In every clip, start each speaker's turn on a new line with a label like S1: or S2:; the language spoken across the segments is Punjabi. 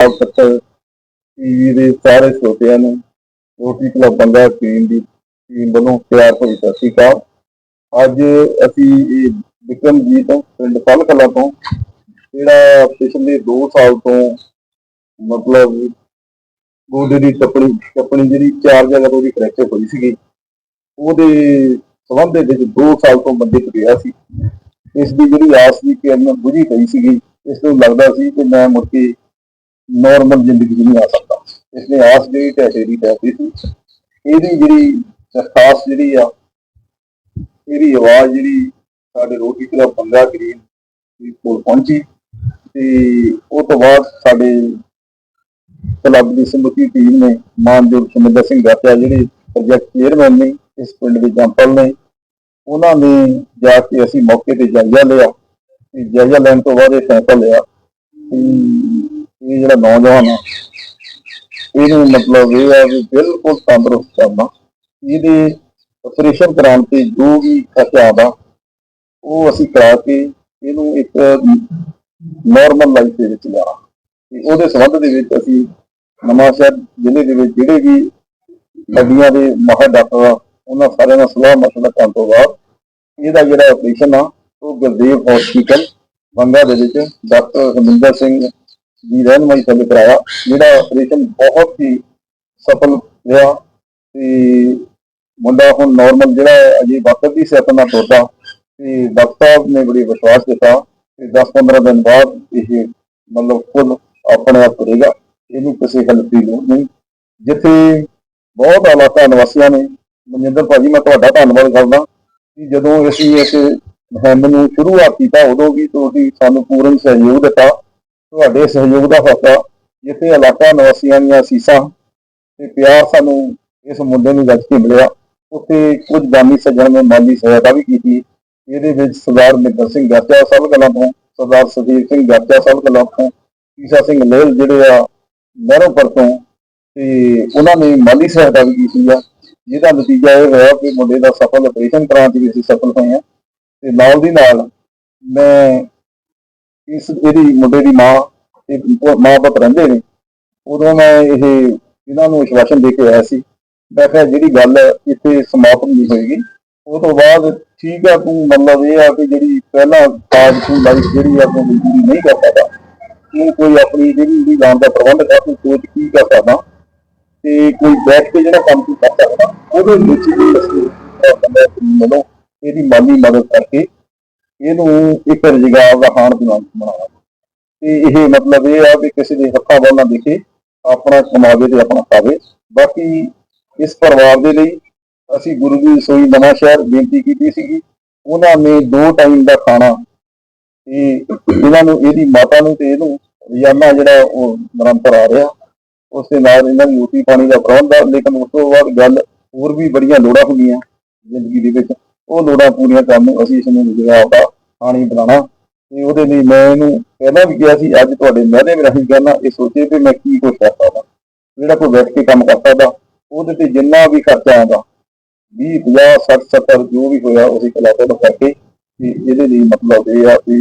S1: ਆਪ ਤੱਕ ਟੀਵੀ ਦੇ ਸਾਰੇ ਸਰੋਤਿਆਂ ਨੂੰ ਰੋਟੀ ਕਲੱਬ ਬੰਦਾ ਟੀਮ ਦੀ ਟੀਮ ਵੱਲੋਂ ਪਿਆਰ ਭਰੀ ਸਤਿ ਸ਼੍ਰੀ ਅਕਾਲ। ਅੱਜ ਅਸੀਂ ਇਹ ਵਿਕਰਮਜੀਤ ਪਿੰਡ ਪਲ ਕਲਾਂ ਤੋਂ, ਜਿਹੜਾ ਪਿਛਲੇ 2 ਸਾਲ ਤੋਂ ਮਤਲਬ ਗੋਡੇ ਦੀ ਟੱਪਣੀ ਟੱਪਣੀ ਜਿਹੜੀ ਚਾਰ ਜਗ੍ਹਾ ਤੋਂ ਉਹਦੀ ਫ੍ਰੈਕਚਰ ਹੋਈ ਸੀਗੀ, ਉਹਦੇ ਸੰਬੰਧ ਦੇ ਵਿੱਚ 2 ਸਾਲ ਤੋਂ ਬੰਦੇ ਤੋਂ ਸੀ। ਇਸ ਦੀ ਜਿਹੜੀ ਆਸ ਦੀ ਕਿਰਨ ਬੁਝੀ ਪਈ ਸੀਗੀ, ਇਸ ਨੂੰ ਲੱਗਦਾ ਸੀ ਕਿ ਮੈਂ ਮੁੜ ਕੇ ਨਾਰਮਲ ਜ਼ਿੰਦਗੀ 'ਚ ਨਹੀਂ ਆ ਸਕਦਾ। ਇਸ ਨੇ ਆਸ ਜਿਹੜੀ ਢਹਿ ਦੀ ਟੈਸੀ ਸੀ, ਇਹਦੀ ਜਿਹੜੀ ਦਰਖਾਸਤ ਜਿਹੜੀ ਆ, ਇਹਦੀ ਆਵਾਜ਼ ਜਿਹੜੀ ਸਾਡੇ ਰੋਟੀ ਕਲੱਬ ਬੰਗਾ ਗ੍ਰੀਨ ਦੀ ਕੋਲ ਪਹੁੰਚੀ ਤੇ ਉਹ ਤੋਂ ਬਾਅਦ ਸਾਡੇ ਕਲੱਬ ਦੀ ਸਮੁੱਚੀ ਟੀਮ ਨੇ, ਮਾਨਯੋਗ ਸ਼ਮਿੰਦਰ ਸਿੰਘ ਗਾਟਿਆ ਜਿਹੜੇ ਪ੍ਰੋਜੈਕਟ ਚੇਅਰਮੈਨ ਨੇ, ਇਸ ਪਿੰਡ ਦੇ ਜੰਪਲ ਨੇ, ਉਹਨਾਂ ਨੇ ਜਾ ਕੇ ਅਸੀਂ ਮੌਕੇ ਤੇ ਜਾਇਜ਼ਾ ਲਿਆ ਤੇ ਜਾਇਜ਼ਾ ਲੈਣ ਤੋਂ ਬਾਅਦ ਇਹ ਫੈਸਲਾ ਲਿਆ ਕਿ ਇਹ ਜਿਹੜਾ ਨੌਜਵਾਨ ਆ, ਇਹਨੂੰ ਮਤਲਬ ਇਹ ਆ ਵੀ ਬਿਲਕੁਲ ਤੰਦਰੁਸਤ ਕਰਨਾ। ਇਹਦੇ ਆਪਰੇਸ਼ਨ ਕਰਾਉਣ ਤੇ ਜੋ ਵੀ ਖਰਚਾ ਆਦਾ ਉਹ ਅਸੀਂ ਕਰਾ ਕੇ ਇਹਨੂੰ ਇੱਕ ਨਾਰਮਲ ਲਾਈਫ ਦੇ ਵਿੱਚ ਲਿਆਉਣਾ। ਤੇ ਉਹਦੇ ਸੰਬੰਧ ਦੇ ਵਿੱਚ ਅਸੀਂ ਨਵਾਂਸ਼ਹਿਰ ਜ਼ਿਲ੍ਹੇ ਦੇ ਵਿੱਚ ਜਿਹੜੇ ਵੀ ਹੱਡੀਆਂ ਦੇ ਮਾਹਰ ਡਾਕਟਰ ਆ, ਉਹਨਾਂ ਸਾਰਿਆਂ ਨਾਲ ਸਲਾਹ ਮਸ਼ਵਰਾ ਕਰਨ ਤੋਂ ਬਾਅਦ ਇਹਦਾ ਜਿਹੜਾ ਆਪਰੇਸ਼ਨ ਆ, ਉਹ ਗੁਰਦੇਵ ਹਸਪੀਟਲ ਬੰਗਾ ਦੇ ਵਿੱਚ ਡਾਕਟਰ ਹਰਮਿੰਦਰ ਸਿੰਘ ਜੀ ਰਹਿਨਮਾਈ ਸਾਡੇ ਕਰਾਇਆ ਜਿਹੜਾ ਆਪਰੇਸ਼ਨ ਬਹੁਤ ਹੀ ਸਫਲ ਰਿਹਾ ਤੇ ਮੁੰਡਾ ਹੁਣ ਨਾਰਮਲ ਜਿਹੜਾ ਹੈ, ਅਜੇ ਵਕਤ ਦੀ ਸਿਹਤ ਨਾਲ ਤੁਰਦਾ। ਤੇ ਡਾਕਟਰ ਨੇ ਬੜੀ ਵਿਸ਼ਵਾਸ ਦਿੱਤਾ ਕਿ 10-15 ਦਿਨ ਬਾਅਦ ਇਹ ਮਤਲਬ ਖੁਦ ਆਪਣੇ ਆਪ ਕਰੇਗਾ ਇਹਨੂੰ ਕਿਸੇ ਗੱਲ ਦੀ ਲੋੜ ਨਹੀਂ। ਜਿੱਥੇ ਬਹੁਤ ਇਲਾਕਾ ਨਿਵਾਸੀਆਂ ਨੇ ਮਨਿੰਦਰ ਭਾਜੀ ਮੈਂ ਤੁਹਾਡਾ ਧੰਨਵਾਦ ਕਰਦਾ ਕਿ ਜਦੋਂ ਅਸੀਂ ਇਸ ਮੁਹਿੰਮ ਨੂੰ ਸ਼ੁਰੂਆਤ ਕੀਤਾ ਉਦੋਂ ਵੀ ਤੁਸੀਂ ਸਾਨੂੰ ਪੂਰਨ ਸਹਿਯੋਗ ਦਿੱਤਾ। ਤੁਹਾਡੇ ਸਹਿਯੋਗ ਦਾ ਫਸਾ ਜਿੱਥੇ ਇਲਾਕਾ ਨਿਵਾਸੀਆਂ ਦੀਆਂ ਸੀਸਾਂ ਤੇ ਪਿਆਰ ਸਾਨੂੰ ਇਸ ਮੁੰਡੇ ਨੂੰ ਗੱਜ ਕੇ ਮਿਲਿਆ, ਉੱਥੇ ਕੁਝ ਦਾਨੀ ਸੱਜਣ ਨੇ ਮਾਲੀ ਸਹਾਇਤਾ ਵੀ ਕੀਤੀ। ਇਹਦੇ ਵਿੱਚ ਸਰਦਾਰ ਮਿੰਦਰ ਸਿੰਘ ਗਾਟਿਆ ਸਭ ਕਲਾਂ ਤੋਂ, ਸਰਦਾਰ ਸੁਦੀਪ ਸਿੰਘ ਗਾਟਿਆ ਸਭ ਕਲਾਂ ਤੋਂ, ਈਸਾ ਸਿੰਘ ਲੇਲ ਜਿਹੜੇ ਆ ਮਹਿਰੋਪੁਰ ਤੋਂ, ਤੇ ਉਹਨਾਂ ਨੇ ਮਾਲੀ ਸਹਾਇਤਾ ਵੀ ਕੀਤੀ ਆ, ਜਿਹਦਾ ਨਤੀਜਾ ਇਹ ਹੋਇਆ ਕਿ ਮੁੰਡੇ ਦਾ ਸਫਲ ਆਪਰੇਸ਼ਨ ਕਰਾਉਣ 'ਚ ਵੀ ਅਸੀਂ ਸਫਲ ਹੋਏ ਆ ਤੇ ਨਾਲ ਦੀ ਨਾਲ ਮੈਂ ਇਸ ਇਹਦੀ ਮੁੰਡੇ ਦੀ ਮਾਂ ਤੇ ਮਾਂ ਪੁੱਤ ਰਹਿੰਦੇ ਨੇ। ਉਦੋਂ ਮੈਂ ਇਹ ਇਹਨਾਂ ਨੂੰ ਵਿਸ਼ਵਾਸਨ ਦੇ ਕੇ ਆਇਆ ਸੀ। ਮੈਂ ਕਿਹਾ, ਜਿਹੜੀ ਗੱਲ ਇੱਥੇ ਸਮਾਪਤ ਨਹੀਂ ਹੋਏਗੀ, ਉਹ ਤੋਂ ਬਾਅਦ ਠੀਕ ਆ ਤੂੰ, ਮਤਲਬ ਇਹ ਆ ਕਿ ਜਿਹੜੀ ਪਹਿਲਾਂ ਕਾਜ ਤੂੰ ਲਾਈਫ ਜਿਹੜੀ ਆ ਤੂੰ ਜ਼ਿੰਦਗੀ ਨਹੀਂ ਕਰ ਸਕਦਾ। ਤੂੰ ਕੋਈ ਆਪਣੀ ਜਿਹੜੀ ਵੀ ਜਾਨ ਦਾ ਪ੍ਰਬੰਧ ਕਰ, ਤੂੰ ਸੋਚ ਕੀ ਕਰ ਸਕਦਾ। ਤੇ ਕੋਈ ਬੈਠ ਕੇ ਜਿਹੜਾ ਕੰਮ ਤੂੰ ਕਰ ਸਕਦਾ, ਉਹਦੇ ਵਿੱਚ ਵੀ ਅਸੀਂ ਮਨੋਂ ਇਹਦੀ ਮਾਲੀ ਮਦਦ ਕਰਕੇ ਇਹਨੂੰ ਇੱਕ ਰੁਜ਼ਗਾਰ ਦਾ ਹਾਣ ਬਣਾਉਣਾ ਤੇ ਇਹ ਮਤਲਬ ਇਹ ਆ ਵੀ ਕਿਸੇ ਦੇ ਹੱਥਾਂ ਵੱਲ ਨਾ ਦੇਖੇ, ਆਪਣਾ ਕਮਾਵੇ ਤੇ ਆਪਣਾ ਖਾਵੇ ਬਾਕੀ ਇਸ ਪਰਿਵਾਰ ਦੇ ਲਈ ਅਸੀਂ ਗੁਰੂ ਦੀ ਰਸੋਈ ਨਵਾਂ ਸ਼ਹਿਰ ਬੇਨਤੀ ਕੀਤੀ ਸੀਗੀ। ਉਹਨਾਂ ਨੇ ਦੋ ਟਾਈਮ ਦਾ ਖਾਣਾ ਤੇ ਇਹਨਾਂ ਨੂੰ, ਇਹਦੀ ਮਾਤਾ ਨੂੰ ਤੇ ਇਹਨੂੰ ਰੋਜ਼ਾਨਾ ਜਿਹੜਾ ਉਹ ਨਿਰੰਤਰ ਆ ਰਿਹਾ। ਉਸ ਦੇ ਨਾਲ ਇਹਨਾਂ ਦੀ ਰੋਟੀ ਪਾਣੀ ਦਾ ਪ੍ਰਬੰਧ ਆ। ਲੇਕਿਨ ਉਸ ਤੋਂ ਬਾਅਦ ਗੱਲ ਹੋਰ ਵੀ ਬੜੀਆਂ ਲੋੜਾਂ ਹੁੰਦੀਆਂ ਜ਼ਿੰਦਗੀ ਦੇ ਵਿੱਚ। ਉਹ ਲੋੜਾਂ ਪੂਰੀਆਂ ਕਰਨ ਨੂੰ ਅਸੀਂ ਇਸ ਨੂੰ ਜਿਹੜਾ ਆਪਦਾ ਪਾਣੀ ਬਣਾਉਣਾ ਤੇ ਉਹਦੇ ਲਈ ਮੈਂ ਇਹਨੂੰ ਪਹਿਲਾਂ ਵੀ ਕਿਹਾ ਸੀ, ਅੱਜ ਤੁਹਾਡੇ ਮਹਿਲੇ ਵਿੱਚ ਰਹੀ ਕਹਿਣਾ, ਇਹ ਸੋਚੇ ਕਿ ਮੈਂ ਕੀ ਕੁਛ ਕਰ ਸਕਦਾ। ਜਿਹੜਾ ਕੋਈ ਬੈਠ ਕੇ ਕੰਮ ਕਰ ਸਕਦਾ, ਉਹਦੇ ਤੇ ਜਿੰਨਾ ਵੀ ਖਰਚਾ ਆਉਂਦਾ 20 50 60 70 ਜੋ ਵੀ ਹੋਇਆ, ਉਸੇ ਕਲਾਕਾਰ ਨੂੰ ਕਰਕੇ ਤੇ ਇਹਦੇ ਲਈ ਮਤਲਬ ਇਹ ਆ ਵੀ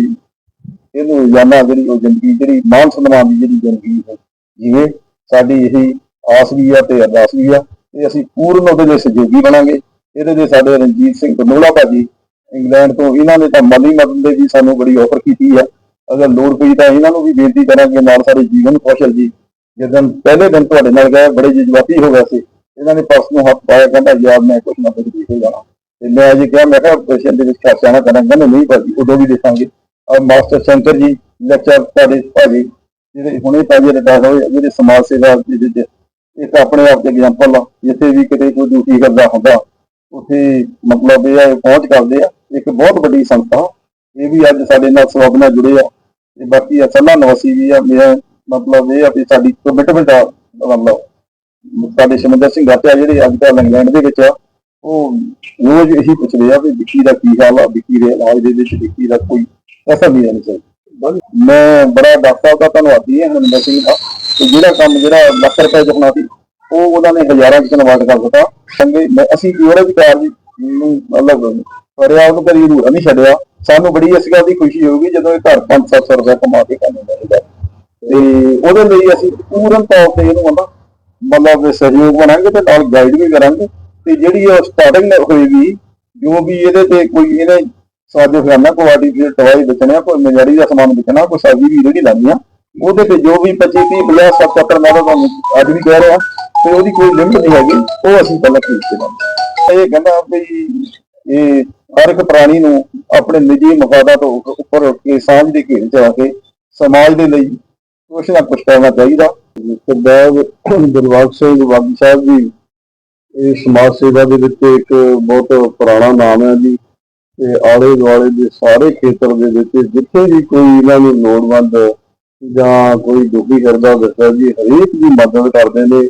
S1: ਇਹਨੂੰ ਰੋਜ਼ਾਨਾ ਜਿਹੜੀ ਉਹ ਜ਼ਿੰਦਗੀ, ਜਿਹੜੀ ਮਾਨ ਸਨਮਾਨ ਦੀ ਜਿਹੜੀ ਜ਼ਿੰਦਗੀ ਹੈ, ਜਿਵੇਂ ਸਾਡੀ ਇਹੀ ਆਸ ਵੀ ਆ ਤੇ ਅਰਦਾਸ ਵੀ ਆ ਤੇ ਅਸੀਂ ਪੂਰਨ ਉਹਦੇ ਲਈ ਸਹਿਯੋਗੀ ਬਣਾਂਗੇ। ਇਹਦੇ ਲਈ ਸਾਡੇ ਰਣਜੀਤ ਸਿੰਘ ਕਨੋਲਾ ਭਾਜੀ, ਇੰਗਲੈਂਡ ਤੋਂ, ਇਹਨਾਂ ਨੇ ਤਾਂ ਮਾਲੀ ਮਦਦ ਦੇ ਵੀ ਸਾਨੂੰ ਬੜੀ ਆਫਰ ਕੀਤੀ ਹੈ ਅਗਰ ਲੋੜ ਪਈ ਤਾਂ ਇਹਨਾਂ ਨੂੰ ਵੀ ਬੇਨਤੀ ਕਰਾਂਗੇ, ਨਾਲ ਸਾਡੇ ਜੀਵਨ ਕੌਸ਼ਲ ਜੀ ਜਦੋਂ ਪਹਿਲੇ ਦਿਨ ਤੁਹਾਡੇ ਨਾਲ ਗਏ, ਬੜੇ ਜਜ਼ਬਾਤੀ ਹੋ ਗਏ ਸੀ। ਇਹਨਾਂ ਨੇ ਪਰਸ ਨੂੰ ਹੱਥ ਪਾਇਆ, ਕਹਿੰਦਾ, ਯਾਰ, ਮੈਂ ਕੁਝ ਨਾ ਕੁਝ ਦੇਖ ਜਾਣਾ। ਤੇ ਮੈਂ ਅਜੇ ਕਿਹਾ, ਮੈਂ ਕਿਹਾ ਆਪਰੇਸ਼ਨ ਦੇ ਵਿੱਚ ਖਰਚਾ ਨਾ ਕਰਾਂਗਾ ਕਹਿੰਦੇ, ਨਹੀਂ ਭਾਜੀ, ਉਦੋਂ ਵੀ ਦੇਖਾਂਗੇ। ਔਰ ਮਾਸਟਰ ਸ਼ੰਕਰ ਜੀ ਲੈਕਚਰ ਤੁਹਾਡੇ ਭਾਜੀ, ਜਿਹੜੇ ਹੁਣੇ ਭਾਜੀ ਰਿਟਾਇਰ ਹੋਏ, ਜਿਹੜੇ ਸਮਾਜ ਸੇਵਾ ਦੇ ਵਿੱਚ, ਇੱਕ ਆਪਣੇ ਆਪ ਦੇ ਐਗਜ਼ਾਮਪਲ ਜਿੱਥੇ ਵੀ ਕਿਤੇ ਕੋਈ ਡਿਊਟੀ ਕਰਦਾ ਹੁੰਦਾ ਉੱਥੇ ਮਤਲਬ ਇਹ ਆ ਪਹੁੰਚ ਕਰਦੇ ਆ। ਇੱਕ ਬਹੁਤ ਵੱਡੀ ਸੰਸਥਾ। ਇਹ ਵੀ ਅੱਜ ਸਾਡੇ ਨਾਲ ਸਬਬ ਨਾਲ ਜੁੜੇ ਆ। ਤੇ ਬਾਕੀ ਅਸਲਾ ਨਿਵਾਸੀ ਵੀ ਆ। ਮੇਰਾ ਮਤਲਬ ਇਹ ਆ ਵੀ ਸਾਡੀ ਕਮਿਟਮੈਂਟ ਆ ਮਤਲਬ ਸਾਡੇ ਸ਼ਮਿੰਦਰ ਸਿੰਘ ਗਾਟਿਆ ਜਿਹੜੇ ਅੱਜ ਕੱਲ੍ਹ ਇੰਗਲੈਂਡ ਦੇ ਵਿੱਚ ਆ, ਉਹ ਰੋਜ਼ ਇਹੀ ਪੁੱਛਦੇ ਆ ਵੀ ਵਿੱਕੀ ਦਾ ਕੀ ਹਾਲ ਆ, ਵਿੱਕੀ ਦੇ ਇਲਾਜ ਦੇ ਵਿੱਚ ਵਿੱਕੀ ਦਾ ਕੋਈ ਐਸਾ ਨਹੀਂ ਰਹਿਣਾ ਚਾਹੀਦਾ। ਮੈਂ ਬੜਾ ਡਾਕਟਰ ਸਾਹਿਬ ਦਾ ਧੰਨਵਾਦੀ ਹਾਂ, ਹਰਮਿੰਦਰ ਸਿੰਘ ਦਾ। ਜਿਹੜਾ ਕੰਮ ਜਿਹੜਾ ਲੱਖ ਰੁਪਏ ਚ ਹੋਣਾ ਸੀ ਉਹ ਉਹਨਾਂ ਨੇ ਹਜ਼ਾਰਾਂ ਚ ਕਨਵਰਟ ਕਰ ਦਿੱਤਾ। ਚੰਗੇ ਅਸੀਂ ਉਹਦੇ ਵਿਚਾਰ ਜੀ ਨੂੰ ਮਤਲਬ ਕਰਿਆ ਉਹਨੂੰ ਕਰੀ ਅਧੂਰਾ ਨਹੀਂ ਛੱਡਿਆ। ਸਾਨੂੰ ਬੜੀ ਇਸ ਗੱਲ ਦੀ ਖੁਸ਼ੀ ਹੋਊਗੀ ਜਦੋਂ ਇਹ ਘਰ 5-700 ਰੁਪਏ ਕਮਾ ਕੇ ਕੰਮ ਮਿਲੇਗਾ
S2: ਤੇ ਉਹਦੇ ਲਈ ਅਸੀਂ ਪੂਰਨ ਤੌਰ ਤੇ ਇਹਨੂੰ ਹਨਾ ਮਤਲਬ ਸਹਿਯੋਗ ਬਣਾਂਗੇ ਤੇ ਨਾਲ ਗਾਈਡ ਵੀ ਕਰਾਂਗੇ। ਤੇ ਜਿਹੜੀ ਉਹ ਸਟਾਰਟਿੰਗ ਹੋਏਗੀ, ਜੋ ਵੀ ਇਹਦੇ ਤੇ ਕੋਈ ਇਹਨੇ ਸਾਜੋ ਖਾਨਾ ਕੋਈ ਆਰਟੀਫੀਸ਼ੀਅਲ ਦਵਾਈ ਵੇਚਣਾ, ਕੋਈ ਮਨਿਆਰੀ ਦਾ ਸਮਾਨ ਵੇਚਣਾ, ਕੋਈ ਸਬਜ਼ੀ ਵੀ ਜਿਹੜੀ ਲਾਉਣੀ ਆ, ਉਹਦੇ ਤੇ ਜੋ ਵੀ 25 30 50 70 ਮੈਂ ਤੁਹਾਨੂੰ ਅੱਜ ਵੀ ਕਹਿ ਰਿਹਾ। ਤੇ ਉਹਦੀ ਕੋਈ ਲਿਮਟ ਨਹੀਂ ਹੈਗੀ, ਉਹ ਅਸੀਂ ਪਹਿਲਾਂ ਖਰੀਦ ਕੇ ਲਾਂਗੇ ਇਹ ਕਹਿੰਦਾ ਵੀ ਇਹ ਹਰ ਇੱਕ ਪ੍ਰਾਣੀ ਨੂੰ ਆਪਣੇ ਨਿੱਜੀ ਮਫਾਦਾਂ ਤੋਂ ਉੱਪਰ ਉੱਠ ਕੇ ਸਾਂਝ ਦੇ ਘੇਰੇ ਚ ਆ ਕੇ ਸਮਾਜ ਦੇ ਲਈ ਕੁਛ ਨਾ ਕੁਛ ਕਰਨਾ ਚਾਹੀਦਾ। ਸਰਦਾਰ ਦਿਲਬਾਗ ਸਿੰਘ ਬਾਗੀ ਸਾਹਿਬ ਜੀ, ਇਹ ਸਮਾਜ ਸੇਵਾ ਦੇ ਵਿੱਚ ਇੱਕ ਬਹੁਤ ਪੁਰਾਣਾ ਨਾਮ ਹੈ ਜੀ। ਤੇ ਆਲੇ ਦੁਆਲੇ ਦੇ ਸਾਰੇ ਖੇਤਰ ਦੇ ਵਿੱਚ ਜਿੱਥੇ ਵੀ ਕੋਈ ਇਹਨਾਂ ਨੂੰ ਲੋੜਵੰਦ ਜਾਂ ਕੋਈ ਦੁਖੀ ਕਰਦਾ ਦੱਸਿਆ ਜੀ, ਹਰੇਕ ਦੀ ਮਦਦ ਕਰਦੇ ਨੇ।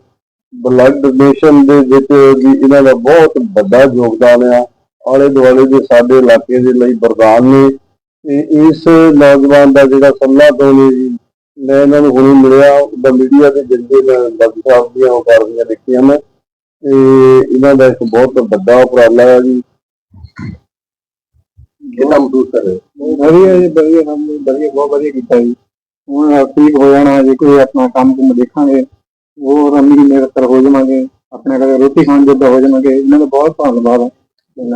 S2: ਬਲੱਡ ਡੋਨੇਸ਼ਨ ਦੇ ਵਿੱਚ ਵੀ ਇਹਨਾਂ ਦਾ ਬਹੁਤ ਵੱਡਾ ਯੋਗਦਾਨ ਆ। ਆਲੇ ਦੁਆਲੇ ਦੇ ਸਾਡੇ ਇਲਾਕੇ ਦੇ ਲਈ ਵਰਦਾਨ ਨੇ। ਤੇ ਇਸ ਨੌਜਵਾਨ ਦਾ ਜਿਹੜਾ ਸੱਲਾ ਤੋਂ ਨੇ ਜੀ ਮੈਂ ਇਹਨਾਂ ਨੂੰ ਹੁਣੇ ਮਿਲਿਆ ਉਹਦਾ ਮੀਡੀਆ ਦੇ ਜਰੀਏ ਮੈਂ ਬਾਬੂ ਸਾਹਿਬ ਦੀਆਂ ਉਹ ਕਾਰਵਾਈਆਂ ਦੇਖੀਆਂ ਮੈਂ ਤੇ ਇਹਨਾਂ ਦਾ ਇੱਕ ਬਹੁਤ ਵੱਡਾ ਉਪਰਾਲਾ ਹੈ ਜੀ। ਕਿੰਨਾ ਮਹਿਸੂਸ ਕਰ ਰਹੇ
S3: ਵਧੀਆ ਜੀ ਵਧੀਆ ਵਧੀਆ ਬਹੁਤ ਵਧੀਆ ਕੀਤਾ ਜੀ। ਹੁਣ ਠੀਕ ਹੋ ਜਾਣਾ ਜੇ ਕੋਈ ਆਪਣਾ ਕੰਮ ਕੁਮ ਦੇਖਾਂਗੇ। ਉਹ ਰੰਮੀ ਨਿਰਤਰ ਹੋ ਜਾਵਾਂਗੇ ਆਪਣੇ ਘਰੇ ਰੋਟੀ ਖਾਣ ਜੋਗਾ ਹੋ ਜਾਵਾਂਗੇ ਇਹਨਾਂ ਦਾ ਬਹੁਤ ਧੰਨਵਾਦ ਹੈ।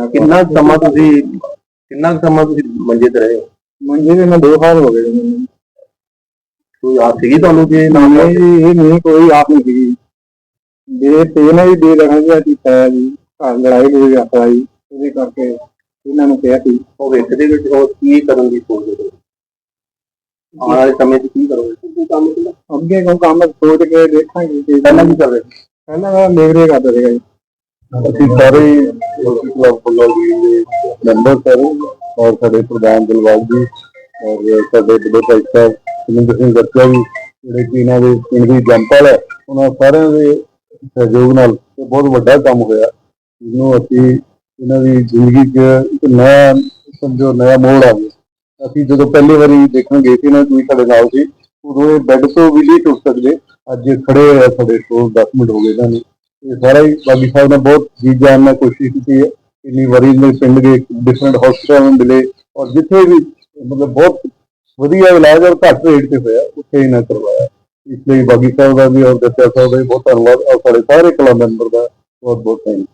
S2: ਕਿੰਨਾ ਸਮਾਂ ਤੁਸੀਂ ਕਿੰਨਾ ਕੁ ਸਮਾਂ ਤੁਸੀਂ ਮੰਜੇ ਤੇ ਰਹੇ ਹੋ?
S3: ਮੰਜੇ ਦੇ ਨਾਲ ਦੋ ਸਾਲ ਹੋ ਗਏ ਜੀ। ਮੈਨੂੰ।
S2: ਕੋਈ ਆਸ ਸੀਗੀ ਤੁਹਾਨੂੰ ਕਿ
S3: ਨਾ ਨਹੀਂ ਜੀ ਇਹ ਨਹੀਂ ਕੋਈ ਆਪ ਨਹੀਂ ਸੀਗੀ। ਜੇ ਤੇ ਨਾ ਵੀ ਦੇ ਦੇਣਾ ਜੀ ਕੀਤਾ ਹੈ ਜੀ ਘਰ ਲੜਾਈ ਹੋਈ ਜੀ ਉਹਦੇ ਕਰਕੇ ਇਹਨਾਂ ਨੂੰ ਕਿਹਾ ਸੀ।
S2: ਉਹ ਦੇ ਵਿੱਚ ਉਹ ਕੀ ਕਰਨ ਦੀ ਸੋਚਦੇ ਹੋ? ਆਉਣ ਵਾਲੇ ਸਮੇਂ 'ਚ ਕੀ ਕਰੋਗੇ? ਕੰਮ ਕਿਹੜਾ
S3: ਅੱਗੇ ਕੋਈ ਕੰਮ ਸੋਚ ਕੇ ਦੇਖਾਂਗੇ ਕਿ
S2: ਪਹਿਲਾਂ ਕੀ ਕਰ
S3: ਪਹਿਲਾਂ ਮੈਂ ਲੇਬਰੇ ਕਰਦਾ ਸੀਗਾ ਜੀ।
S2: ਅਸੀਂ ਸਾਰੇ ਕਲੱਬ ਵੱਲੋਂ ਜੀ ਮੈਂਬਰ ਸਾਰੇ ਔਰ ਸਾਡੇ ਪ੍ਰਧਾਨ ਦਿਲਵਾਗ ਜੀ ਔਰ ਸਾਡੇ ਵੱਡੇ ਭਾਈ ਸਾਹਿਬ ਸੁਰਿੰਦਰ ਸਿੰਘ ਗੱਤਕਾ ਜੀ, ਜਿਹੜੇ ਕਿ ਇਹਨਾਂ ਦੇ ਪਿੰਡ ਦੀ ਜੰਪਲ ਹੈ, ਉਹਨਾਂ ਸਾਰਿਆਂ ਦੇ ਸਹਿਯੋਗ ਨਾਲ ਬਹੁਤ ਵੱਡਾ ਕੰਮ ਹੋਇਆ। ਜਿਹਨੂੰ ਅਸੀਂ ਇਹਨਾਂ ਦੀ ਜ਼ਿੰਦਗੀ 'ਚ ਇੱਕ ਨਵਾਂ ਸਮਝੋ, ਨਵਾਂ ਮੋੜ ਆ ਗਿਆ ਅਸੀਂ ਜਦੋਂ ਪਹਿਲੀ ਵਾਰੀ ਦੇਖਣ ਗਏ ਸੀ ਇਹਨਾਂ ਤੁਸੀਂ ਸਾਡੇ ਨਾਲ ਸੀ, ਉਦੋਂ ਇਹ ਬੈੱਡ ਤੋਂ ਵੀ ਨਹੀਂ ਟੁੱਟ ਸਕਦੇ। ਅੱਜ ਖੜੇ ਹੋਏ ਆ ਸਾਡੇ ਕੋਲ 10 ਮਿੰਟ ਹੋ ਗਏ ਇਹਨਾਂ ਨੂੰ। ਇਹ ਸਾਰਾ ਹੀ ਬਾਗੀ ਸਾਹਿਬ ਨੇ ਬਹੁਤ ਜੀ ਜਾਨ ਨਾਲ ਕੋਸ਼ਿਸ਼ ਕੀਤੀ ਹੈ। ਇੰਨੀ ਵਾਰੀ ਨੇ ਪਿੰਡ ਦੇ ਡਿਫਰੈਂਟ ਹਸਪਤਾਲਾਂ ਨੂੰ ਮਿਲੇ ਔਰ ਜਿੱਥੇ ਵੀ, ਮਤਲਬ ਬਹੁਤ ਵਧੀਆ ਇਲਾਜ ਔਰ ਘੱਟ ਰੇਟ ਤੇ ਹੋਇਆ, ਉੱਥੇ ਹੀ ਨਾ ਕਰਵਾਇਆ। ਇਸ ਲਈ ਬਾਗੀ ਸਾਹਿਬ ਦਾ ਵੀ ਔਰ ਦੱਸਿਆ ਸਾਹਿਬ ਦਾ ਵੀ ਬਹੁਤ ਧੰਨਵਾਦ। ਔਰ ਸਾਡੇ ਸਾਰੇ ਕਲਾ ਮੈਂਬਰ ਦਾ ਬਹੁਤ ਬਹੁਤ ਥੈਂਕ